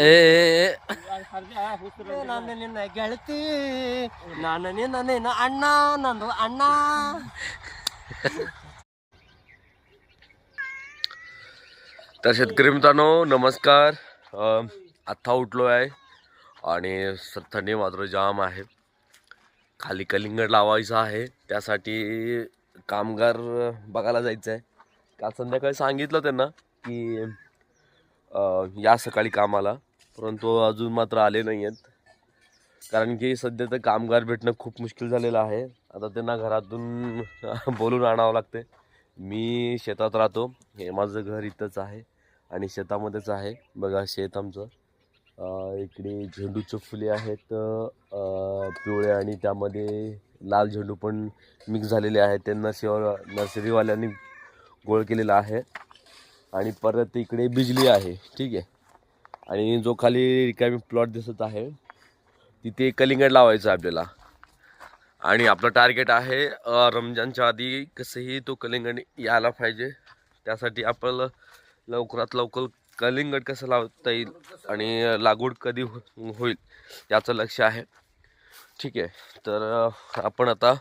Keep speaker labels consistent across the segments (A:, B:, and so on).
A: ಏ ಏ, ಏ.
B: ನಾನು ನಿನ್ನ ಗೆಳತಿ ನಾನು ನಿನ್ನ ನಿನ್ನ ಅಣ್ಣ ನಂದು ಅಣ್ಣ
A: तर शेतकरी मित्रांनो नमस्कार अं, आत्ता उठलो आहे आणि स- थंडी मात्र जाम आहे खाली कलिंगड लावायचं आहे त्यासाठी कामगार बघायला जायचं आहे काल संध्याकाळी सांगितलं त्यांना की अं, या सकाळी कामाला. परंतु अजून मात्र आले नाही आहेत कारण की सध्या तर कामगार भेटणं खूप मुश्किल झालेलं आहे. आता त्यांना घरातून बोलून आणावं लागते मी शेतात राहतो. हे माझं घर इथंच आहे आणि शेतामध्येच आहे. बघा शेत आमचं. इकडे झेंडूचे फुले आहेत. पिवळे आणि त्यामध्ये लाल झेंडू पण मिक्स झालेले आहेत. त्यांना शिव नर्सरीवाल्यांनी गोळ केलेला आहे. आणि परत इकडे बिजली आहे ठीक आहे. आणि जो खाली रिकामी प्लॉट दिसत आहे तिथे कलिंगड लावायचं आहे आपल्याला. आणि आपलं टार्गेट आहे रमजानच्या आधी कसंही तो कलिंगड यायला पाहिजे. त्यासाठी आपल्याला लवकरात लवकर कलिंगड कसं लावता येईल आणि लागवड कधी हो-, होईल याचं लक्ष आहे. ठीक आहे तर आपण आता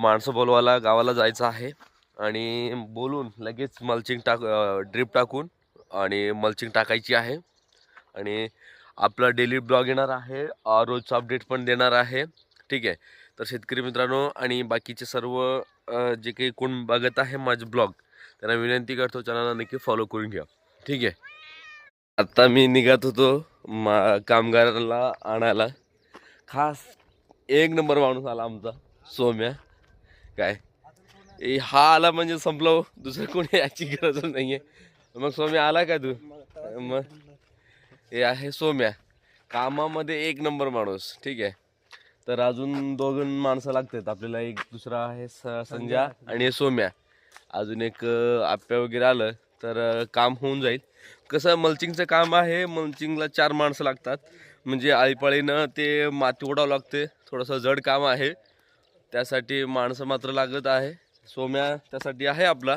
A: माणसं बोलवायला गावाला जायचं आहे. आणि बोलून लगेच मल्चिंग टाक ड्रिप टाकून आणि मल्चिंग टाकायची आहे. आणि आपला डेली ब्लॉग येणार आहे. रोजचा रोजचं अपडेट पण देणार आहे. ठीक आहे? तर शेतकरी मित्रांनो आणि बाकीचे सर्व जे काही कोण बघत आहे माझे ब्लॉग त्यांना विनंती करतो चॅनलला नक्की फॉलो करून घ्या. ठीक आहे? आत्ता मी निघत होतो मा कामगाराला आणायला. खास एक नंबर माणूस आला आमचा सोम्या. काय? हा आला म्हणजे संपलो हो. दुसरं कोणी याची गरज नाही आहे मग सोम्या आला का तू? मग? हे आहे सोम्या. कामामध्ये एक नंबर माणूस ठीक आहे. तर अजून दोघं माणसं लागतात. आपल्याला एक दुसरा आहे स- संजय आणि हे सोम्या. अजून एक आप्या वगैरे आलं तर काम होऊन जाईल. कसं मल्चिंगचं काम आहे मल्चिंगला चार माणसं लागतात. म्हणजे आळीपाळीनं ते माती ओढावं लागते. थोडंसं जड काम आहे. त्यासाठी माणसं मात्र लागत आहे. सोम्या त्यासाठी आहे आपला.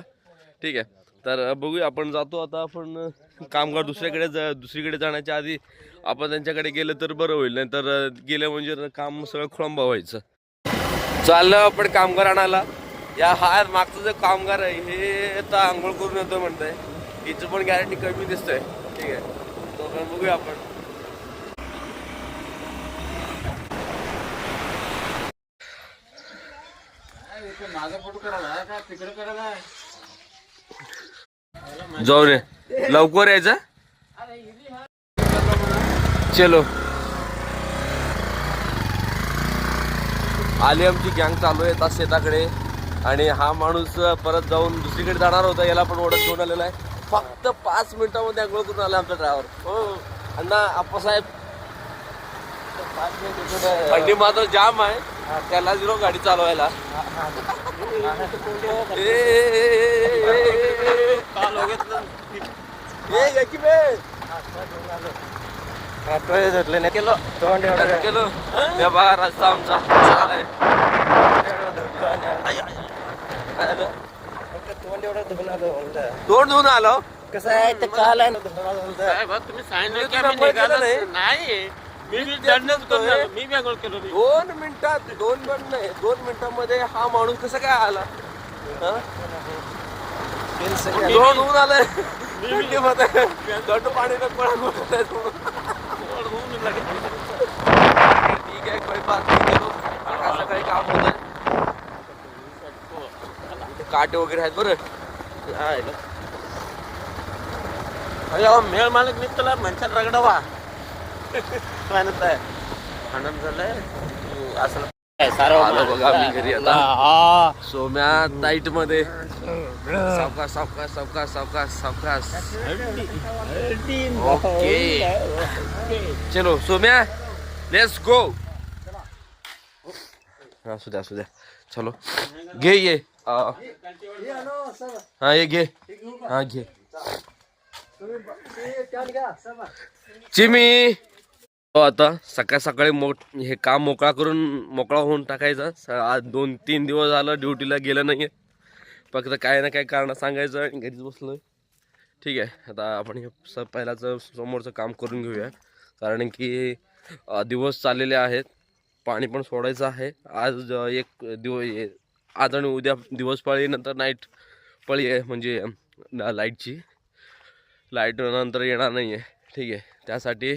A: ठीक आहे. तर बघूया आपण जातो आता आपण कामगार दुसऱ्याकडे जा दुसरीकडे जाण्याच्या आधी आपण त्यांच्याकडे गेलं तर बरं होईल. नाही तर गेलं म्हणजे काम सगळं खोळंबा व्हायचं. चाललं आपण कामगार आणायला. या हा मागचं जो कामगार आहे हे आता आंघोळ करून येतो म्हणतंय. हिचं पण गॅरंटी कमी दिसतंय. ठीक आहे. तो पण बघूया आपण. जाऊ रे. लवकर यायचं? चलो. आली आमची गँग चालू आहे आता शेताकडे. आणि हा माणूस परत जाऊन दुसरीकडे जाणार होता याला पण ओढत घेऊन आलेला आहे. फक्त पाच मिनिटामध्ये आंघोळ करून आला आमचा ड्रायव्हर हो. अण्णा आप्पासाहेब. थंडी मात्र जाम आहे. त्याला झिरो गाडी चालवायला. वेळ.
B: केलो. तोंड एवढं
A: केलं. या बघा रस्ता आमचा चालाय.
B: तोंड एवढं धुवून आलं.
A: तोंड धुवून आलो?
B: कसं आहे? ते काल आहे ना
C: तुम्ही सांगितलं.
A: नाही?
C: मी मी
A: तेच
C: दंडच
A: म्हणतोय.
C: करणार मी बी आंघोळ केलो नाही.
A: दोन मिनिटात दोन मिनिट नाही दोन मिनिटामध्ये हा माणूस कसा काय आला हा? तोंड धुवून आलाय. थंड पाणी.
C: गोड होऊन लगेच.
A: ठीक आहे काही बात नाही चलो. सकाळ सकाळी काम होत काटे वगैरे आहेत बरं
C: आहे ना. अयो, मेळ मालक निघतला म्हणशात रगडवा म्हणत आहे आनंद झालाय. असं
A: आलो बघा मी घरी आता. सोम्या टाईटमध्ये. सावकाश सावकाश सावकाश सावकाश सावकाश. ओके. चलो सोम्या लेट्स गो असू द्या असू द्या. चलो. घे ये. हा ये घे. हा घे. चिमी. हो आता सकाळ सकाळी मो हे काम मोकळा करून मोकळा होऊन टाकायचा. स- आज दोन तीन दिवस झालं ड्युटीला गेलं नाहीये. फक्त काय ना काय कारण सांगायचं आणि घरीच बसलोय. ठीक आहे आता आपण हे स पहिलाचं समोरचं काम करून घेऊया. कारण की दिवस चाललेले आहेत. पाणी पण सोडायचं आहे. आज एक दिवस आज आणि उद्या दिवस पाळी नंतर नाईट पळी आहे म्हणजे लाईटची लाइट नंतर येणार नाही आहे ठीक आहे त्यासाठी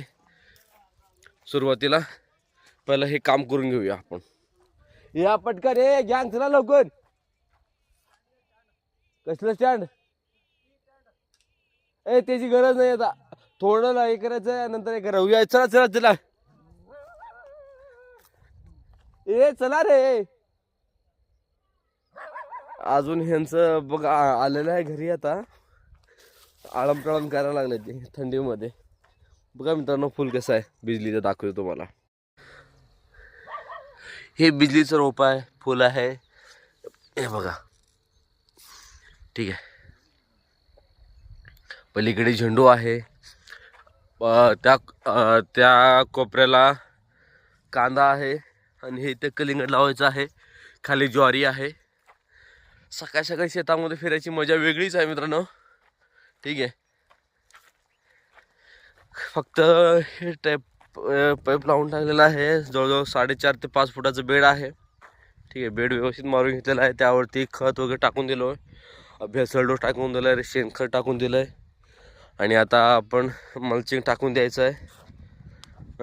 A: सुरुवातीला. पहिलं हे काम करून घेऊया आपण. या पटकर रे गॅंग चला लवकर. कसलं स्टँड ए त्याची गरज नाही आता. थोडं हे करायचं आहे, नंतर हे करा चला चला चला. ए चला रे. अजून ह्यांचं बघ आलेलं आहे घरी आता. आळम टळम करायला लागले ते थंडीमध्ये. बघा मित्रांनो फुल कसं आहे. बिजलीचं दाखवतो तुम्हाला. हे बिजलीचं रोप आहे फुल आहे. हे बघा. ठीक आहे. पलीकडे झेंडू आहे. त्या त्या कोपऱ्याला कांदा आहे आणि हे इथे कलिंगड लावायचं आहे. खाली ज्वारी आहे. सकाळ सकाळी शेतामध्ये फिरायची मजा वेगळीच आहे मित्रांनो. ठीक आहे. फक्त हे टाईप पाईप लावून टाकलेलं आहे. जवळजवळ साडेचार ते पाच फुटाचं बेड आहे. ठीक आहे बेड व्यवस्थित मारून घेतलेला आहे. त्यावरती खत वगैरे टाकून दिलो आहे. भेसळ डोस टाकून दिलं आहे शेणखत टाकून दिलं आहे. आणि आता आपण मल्चिंग टाकून द्यायचं आहे.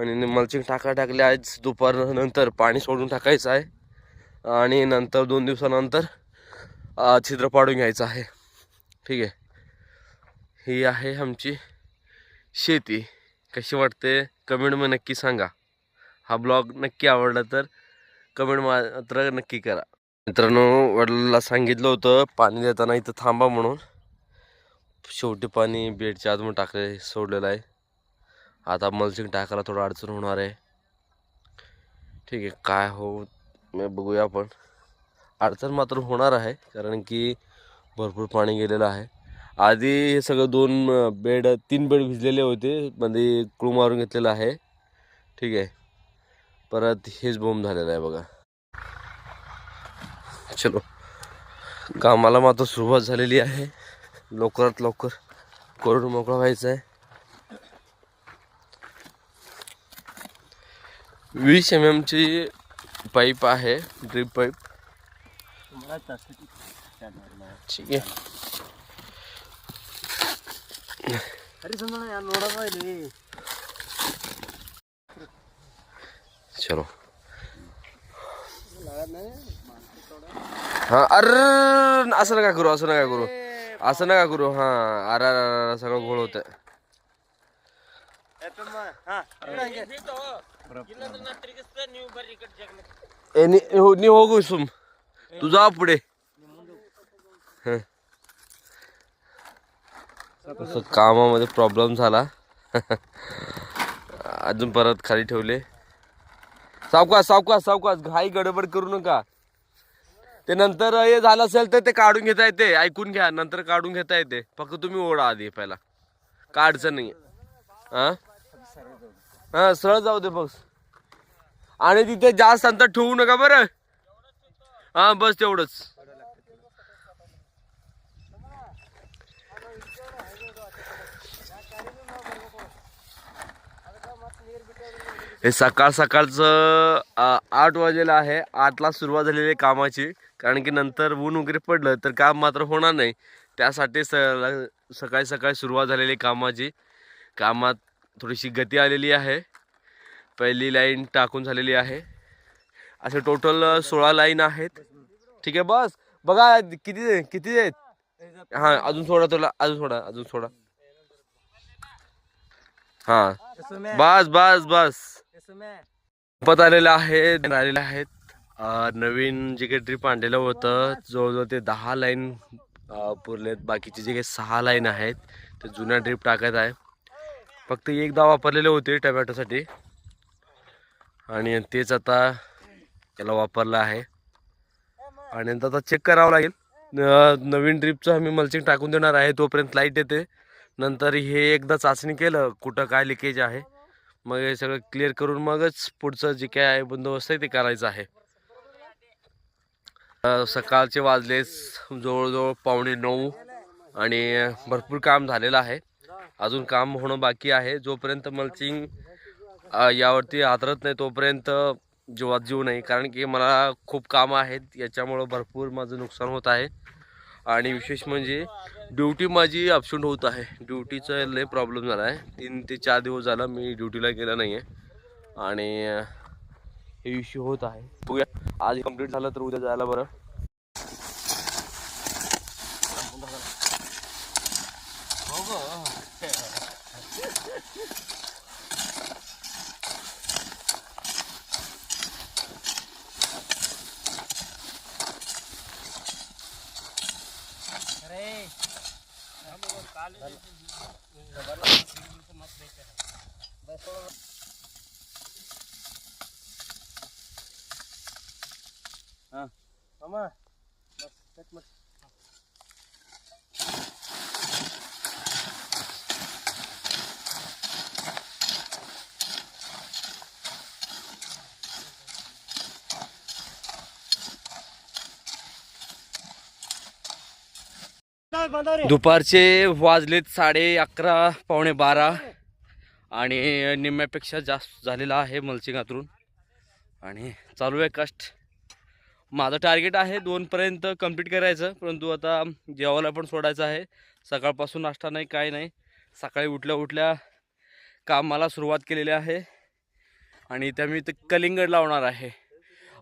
A: आणि मल्चिंग टाका टाकले आज दुपारनंतर पाणी सोडून टाकायचं आहे. आणि नंतर दोन दिवसानंतर छिद्र पाडून घ्यायचं आहे. ठीक आहे. ही आहे आमची शेती कशी वाटते? कमेंटमध्ये नक्की सांगा. हा ब्लॉग नक्की आवडला तर कमेंट मात्र नक्की करा. मित्रांनो वडिलांना सांगितलं होतं पाणी देताना इथं थांबा म्हणून. शेवटी पाणी बेडच्या आतमध्ये टाकले सोडलेलं आहे. आता मल्चिंग टाकायला थोडं अडचण होणार आहे. ठीक आहे काय हो बघूया आपण. अडचण मात्र होणार आहे कारण की भरपूर पाणी गेलेलं आहे. आधी हे सगळं दोन बेड तीन बेड भिजलेले होते. म्हणजे मध्ये क्रू मारून घेतलेलं आहे. ठीक आहे. परत हेच बोंब झालेलं आहे बघा. चलो. कामाला मात्र सुरुवात झालेली आहे. लवकरात लवकर करून मोकळा व्हायचं आहे. वीस एम एमची पाईप आहे ड्रीप पाईप. ठीक आहे
B: अरे समजा या नोडा पाहिजे
A: चलो। हा अरे असं नका करू असं नका करू. असं नका करू हा अर अर अर सगळं घोळ होत नि हो कुसुम तू जा पुढे. हा. तसं कामामध्ये प्रॉब्लेम झाला. अजून परत खाली ठेवले. सावकाश सावकाश सावकाश घाई गडबड करू नका. ते नंतर हे झालं असेल तर ते काढून घेता येते. ऐकून घ्या नंतर काढून घेता येते. फक्त तुम्ही ओढा आधी पहिला. काढचं अडचण नाही हां हा सरळ जाऊ दे बस. आणि तिथे जास्त अंतर ठेवू नका बरं. हा बस तेवढंच. हे सकाळ सकाळचं आठ वाजेला आहे. आठला सुरुवात झालेली आहे कामाची. कारण की नंतर ऊन वगैरे पडलं तर काम मात्र होणार नाही. त्यासाठी स सकाळी सकाळी सुरुवात झालेली कामाची. कामात थोडीशी गती आलेली आहे. पहिली लाईन टाकून झालेली आहे. असे टोटल सोळा लाईन आहेत. ठीक आहे बस. बघा किती किती आहेत? हां अजून सोडा तुला. अजून सोडा अजून सोडा. हां. बस बस बस. संपत आलेलं आहे आलेले आहेत. नवीन जे काही ट्रिप आणलेलं होतं जवळजवळ ते दहा लाईन पुरलेत. बाकीचे जे काही सहा लाईन आहेत ते जुन्या ट्रिप टाकत आहे. फक्त एकदा वापरलेले होते टमॅटोसाठी आणि तेच आता याला वापरलं आहे. आणि नंतर आता चेक करावं लागेल. न- नवीन ट्रिपचं आम्ही मल्चिंग टाकून देणार आहे तोपर्यंत लाइट येते. नंतर हे एकदा चाचणी केलं कुठं काय लिकेज आहे. मग हे सगळं क्लिअर करून मगच पुढचं जे काय आहे बंदोबस्त आहे ते करायचं आहे. सकाळचे वाजलेच जवळजवळ पावणे नऊ
D: आणि भरपूर काम झालेलं आहे. अजून काम होणं बाकी आहे. जोपर्यंत मल्चिंग यावरती आदरत नाही तोपर्यंत जीवात जीव नाही. कारण की मला खूप कामं आहेत. याच्यामुळं भरपूर माझं नुकसान होत आहे. आणि विशेष म्हणजे ड्युटी माझी अपशूट होत आहे. ड्युटीचा लय प्रॉब्लेम झाला आहे. तीन ते चार दिवस झाला मी ड्युटीला गेला नाही आहे आणि हे इश्यू होत आहे. बघूया. आज कंप्लीट झालं तर उद्या जायला बरं.
B: मामा बस, चट
D: दुपारचे वाजलेत साडे अकरा पावणे बारा. आणि निम्म्यापेक्षा जास्त झालेला आहे मल्चिंग आतरून आणि चालू आहे कष्ट. माझं टार्गेट आहे दोनपर्यंत कंप्लीट करायचं. परंतु आता जेवायला पण सोडायचं आहे. सकाळपासून नाश्ता नाही काय नाही. सकाळी उठल्या उठल्या कामाला सुरुवात केलेली आहे. आणि त्या मी ते कलिंगड लावणार आहे.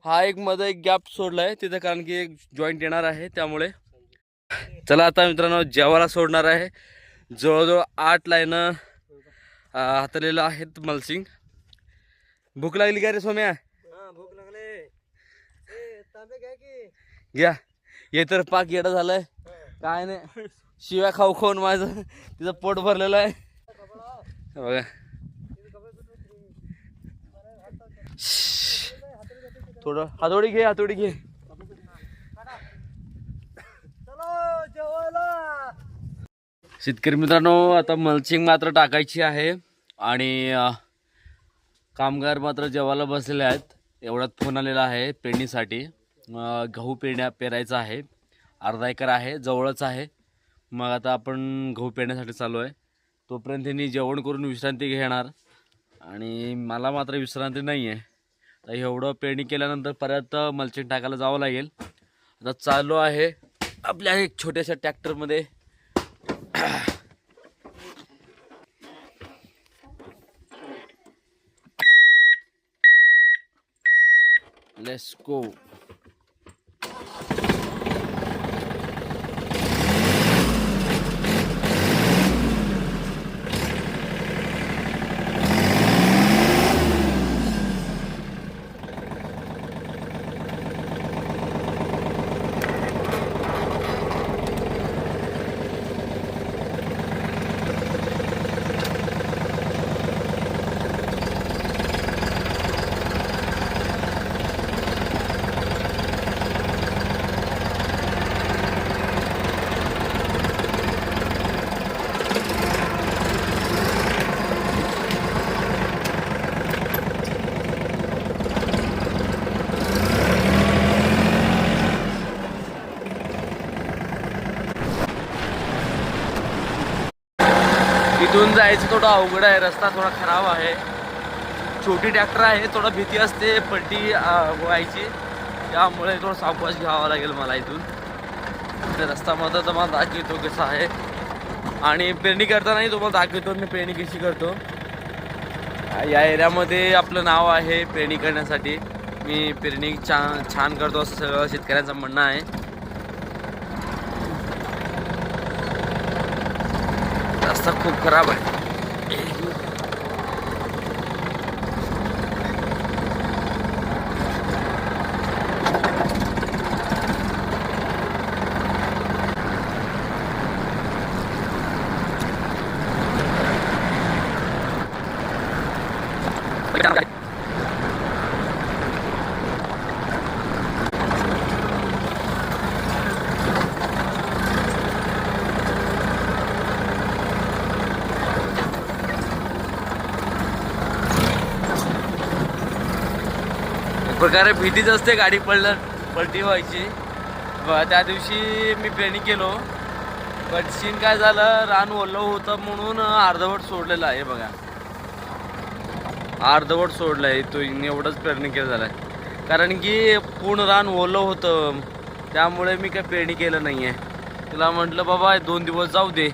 D: हा एक मध्ये एक गॅप सोडला आहे तिथं कारण की एक जॉईंट येणार आहे. त्यामुळे चला आता मित्रांनो जेवायला सोडणार आहे. जवळजवळ आठ लाईनं हातलेलं आहेत मलसिंग. भूक लागली का रे सोम्या
B: हा, भूक लागले ए, तांबे घ्या
D: हे तर पाक येडा झालाय. काय नाही. शिव्या खाऊ खाऊन माझं तिचं पोट भरलेलं आहे. बघा. थोडं हातोडी घे हातोडी घे. शेतकरी मित्रांनो आता मल्चिंग मात्र टाकायची आहे आणि कामगार मात्र जेवायला बसलेले आहेत. एवढ्यात फोन आलेला आहे पेरणीसाठी. गहू पेरण्या पेरायचा आहे. अर्धा एकर आहे जवळच आहे. मग आता आपण गहू पेरण्यासाठी चालू आहे. तोपर्यंत त्यांनी जेवण करून विश्रांती घेणार. आणि मला मात्र विश्रांती नाही आहे. तर एवढं पेरणी केल्यानंतर परत मल्चिंग टाकायला जावं लागेल. आता चालू आहे आपल्या एक छोट्याशा ट्रॅक्टरमध्ये. Let's go. इथून जायचं थोडं अवघड आहे. रस्ता थोडा खराब आहे. छोटी ट्रॅक्टर आहे थोडा भीती असते पलटी व्हायची. त्यामुळे थोडं सावकाश घ्यावा लागेल मला इथून. ते रस्ता मात्र तुम्हाला दाखवतो कसा आहे. आणि पेरणी करतानाही तुम्हाला दाखवतो मी पेरणी कशी करतो. या एरियामध्ये आपलं नाव आहे पेरणी करण्यासाठी. मी पेरणी छान छान करतो असं सगळं शेतकऱ्यांचं म्हणणं आहे. रस्ता खूप खराब आहे. प्रकारे भीतीच असते गाडी पडलं पलटी व्हायची. त्या दिवशी मी पेरणी केलो. पण सीन काय झालं रान ओलं होतं म्हणून अर्धवट सोडलेलं आहे बघा. अर्धवट सोडलं आहे तो एवढंच पेरणी केलं झालंय. कारण की पूर्ण रान ओलं होतं. त्यामुळे मी काय पेरणी केलं नाही आहे तिला म्हटलं बाबा दोन दिवस जाऊ दे.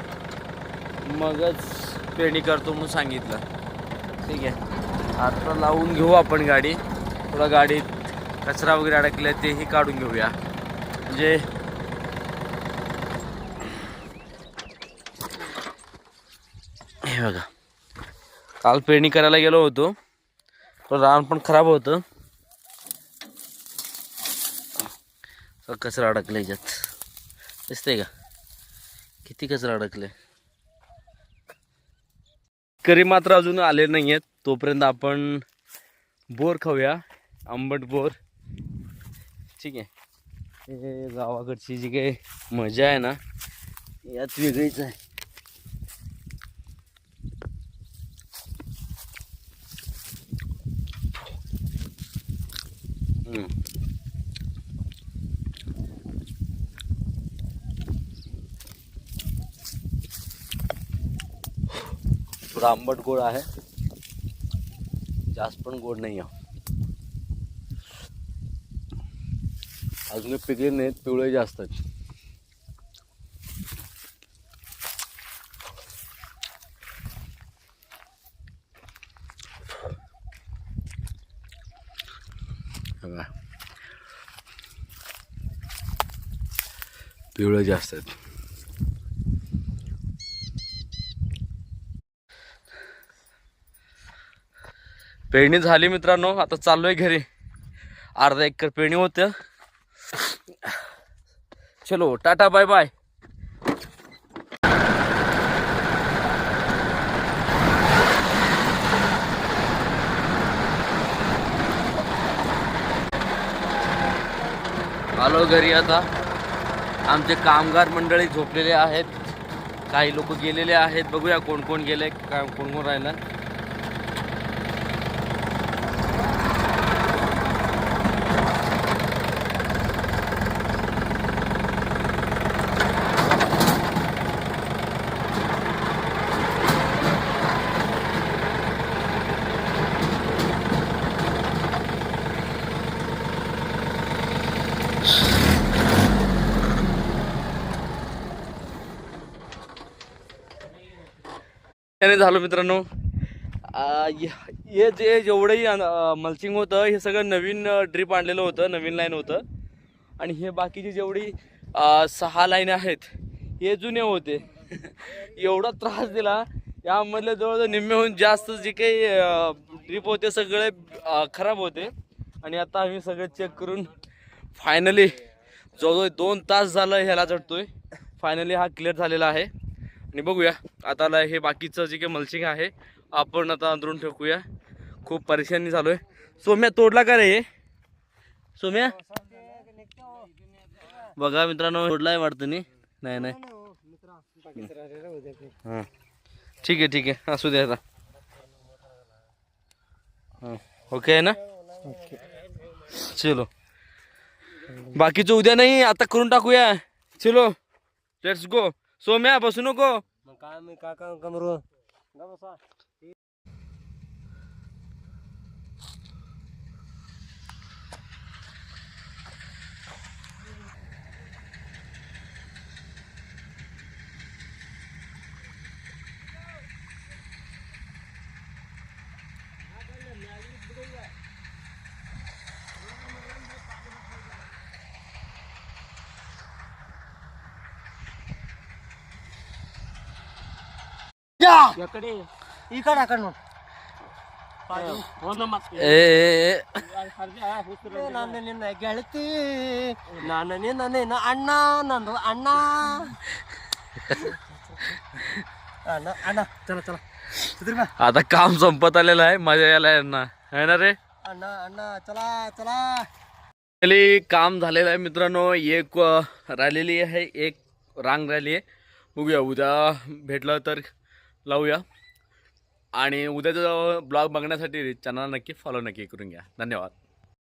D: मगच पेरणी करतो म्हणून सांगितलं. ठीक आहे. आता लावून घेऊ आपण गाडी. थोडा गाडीत कचरा वगैरे अडकला तेही काढून घेऊया. म्हणजे हे बघा. काल पेरणी करायला गेलो होतो. पण रान पण खराब होतं. कचरा अडकला याच्यात? दिसतंय का? किती कचरा अडकले करी मात्र अजून आले नाही आहेत तोपर्यंत आपण बोर खाऊया. आंबट बोर. ठीक आहे. हे गावाकडची जी काही मजा आहे ना यात वेगळीच आहे. थोडा आंबट गोड आहे. जास्त पण गोड नाही आहे अजून पिकले नाहीत पिवळे जास्त आहेत. पिवळे जास्त आहेत. पेरणी झाली मित्रांनो आता चाललोय घरी. अर्धा एकर पेरणी होत्या. चलो टाटा बाय बाय. आलो घरी आता. आमचे कामगार मंडळी झोपलेले आहेत. काही लोक गेलेले आहेत. बघूया कोण कोण गेले काय कोण कोण राहिलं. त्याने झालं मित्रांनो. हे जे जेवढंही मल्चिंग होतं हे सगळं नवीन ड्रीप आणलेलं होतं नवीन लाईन होतं. आणि हे बाकीची जेवढी सहा लाईन आहेत हे जुने होते. एवढा त्रास दिला यामधले जवळजवळ निम्म्याहून जास्त जे काही ड्रीप होते सगळे खराब होते. आणि आता आम्ही सगळे चेक करून फायनली जवळजवळ दोन तास झालं ह्याला चढतोय. फायनली हा क्लिअर झालेला आहे. आणि बघूया. आता हे बाकीचं जे काही मल्चिंग आहे आपण आता अंदरून ठेवूया. खूप परेशानी चालू आहे सोम्या तोडला का रे हे? सोम्या? बघा मित्रांनो तोडलाय वाटतं नी. नाही नाही. हां. ठीक आहे ठीक आहे. असू द्या आता. हां. ओके आहे ना? चलो. बाकीचं उद्या नाही आता करून टाकूया. चलो. लेट्स गो सोम्या बसू नको.
B: मग काय मी काय काय कमरू गा बसा. ಎಕಡೆ ಈ ಕಡೆ ಆ ಕಡೆ ನೋಡು
D: ए, ए, ए.
B: ನಾನು ನಿನ್ನ ಗೆಳತಿ ನಾನು ನಿನ್ನ ನಿನ್ನ ಅಣ್ಣ ನಂದು ಅಣ್ಣ ಅಣ್ಣ ಅಣ್ಣ ಚಲ ಚಲ ಇದ್ರ ಬಾ
D: आता काम संपत आलेलं आहे मजा यायला यांना आहे ना रे
B: अण्ण अण्ण चला चला
D: Finally काम झालेलं आहे मित्रांनो एक अ, राहिलेली आहे एक रांग राहिली आहे बघूया उद्या भेटलं तर लावूया. आणि उद्याचा ब्लॉग बघण्यासाठी चॅनल नक्की फॉलो नक्की करून घ्या. धन्यवाद.